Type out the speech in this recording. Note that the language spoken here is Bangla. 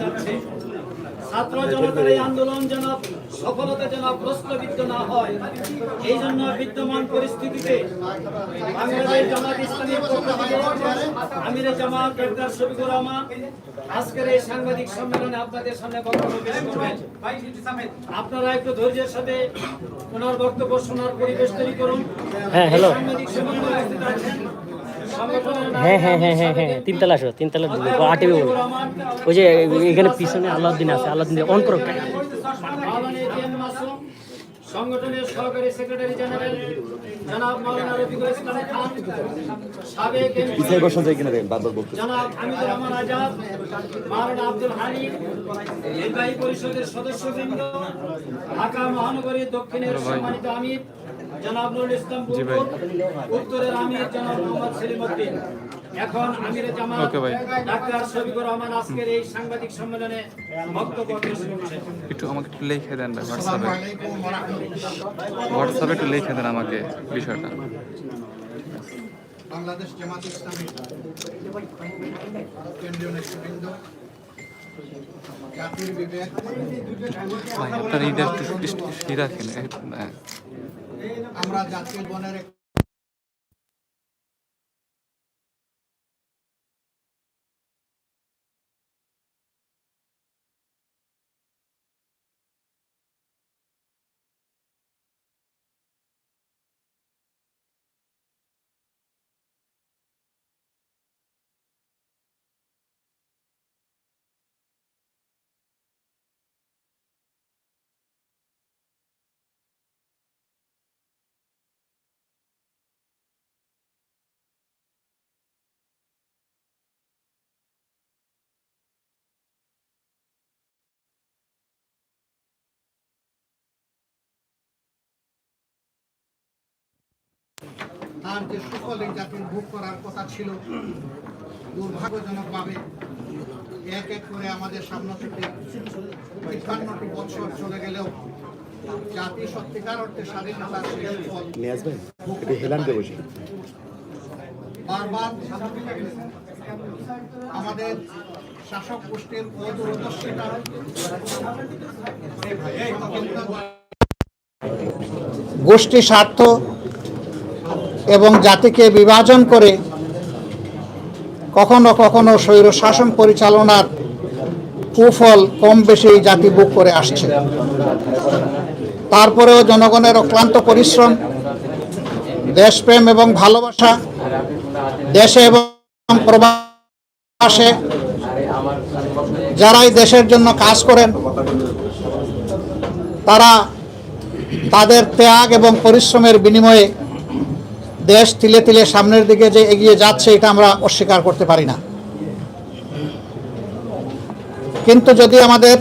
যাচ্ছে ছাত্র জনতার এই আন্দোলন যেন সফলতা যেন প্রশ্নবিদ্ধ না হয় এই জন্য বিদ্যমান পরিস্থিতিতে বাংলাদেশ জামাত পক্ষ থেকে জামাত ডাক্তার শফিকুর রহমান আজকের এই সাংবাদিক সম্মেলনে আপনাদের সামনে বক্তব্য পেশ করবেন। আপনারা একটু ধৈর্যের সাথে ওনার বক্তব্য শোনার পরিবেশ তৈরি করুন। হ্যাঁ, সাংবাদিক সম্মেলনে উপস্থিত আছেন হ্যাঁ হ্যাঁ হ্যাঁ হ্যাঁ হ্যাঁ তিনতলা আসো তিনতলা আটে বলো ওই যে এখানে পিছনে আল্লাহদ্দিন আছে আল্লাহদ্দিন অন করো। সংগঠনের সহকারী সেক্রেটারি জেনারেল জনাব মাওলানা রফিকুল ইসলাম খান সাবেক এমপি পিছিয়ে বসা কিনা বারবার বলতে জনাব হামিদুর রহমান আজাদ মাওলানা আব্দুল হালিম নির্বাহী পরিষদের সদস্যবৃন্দ ঢাকা মহানগরীর দক্ষিণের সম্মানিত আমির জনাব নুরুল ইসলাম উত্তরের আমির জনাব মোহাম্মদ সেলিম উদ্দিন এখন আমিরে জামাত ডাক্তার শফিকুর রহমান আজকের এই সাংবাদিক সম্মেলনে বক্তব্য পেশ করছেন একটু আমাকে একটু লিখে দেন ভাই হোয়াটসঅ্যাপে হোয়াটসঅ্যাপে একটু লিখে দেন আমাকে বিষয়টা বাংলাদেশ জামাত ইসলামী কেন্দ্রীয় নেতৃবৃন্দ জাতির বিবেক আপনার এইটা একটু রাখেন হ্যাঁ আমরা জাতীয় বনের তার যে সুফল এই জাতির ভোগ করার কথা ছিল দুর্ভাগ্যজনকভাবে এক এক করে আমাদের সামনে থেকে তিপ্পান্নটি বছর চলে গেলেও জাতি সত্যিকার অর্থে স্বাধীনতার সেই সুফল নিয়ে আসবেন? একটু হেলান দিয়ে বসে। বারবার আমাদের শাসক গোষ্ঠীর অদূরদর্শিতা। গোষ্ঠী স্বার্থ এবং জাতিকে বিভাজন করে কখনো কখনো স্বৈর শাসন পরিচালনার কুফল কম বেশি জাতি বুক করে আসছে। তারপরেও জনগণের অক্লান্ত পরিশ্রম, দেশপ্রেম এবং ভালোবাসা, দেশে এবং প্রবাসে যারাই দেশের জন্য কাজ করেন, তারা তাদের ত্যাগ এবং পরিশ্রমের বিনিময়ে দেশ তিলে তিলে সামনের দিকে যে এগিয়ে যাচ্ছে, এটা আমরা অস্বীকার করতে পারি না। কিন্তু যদি আমাদের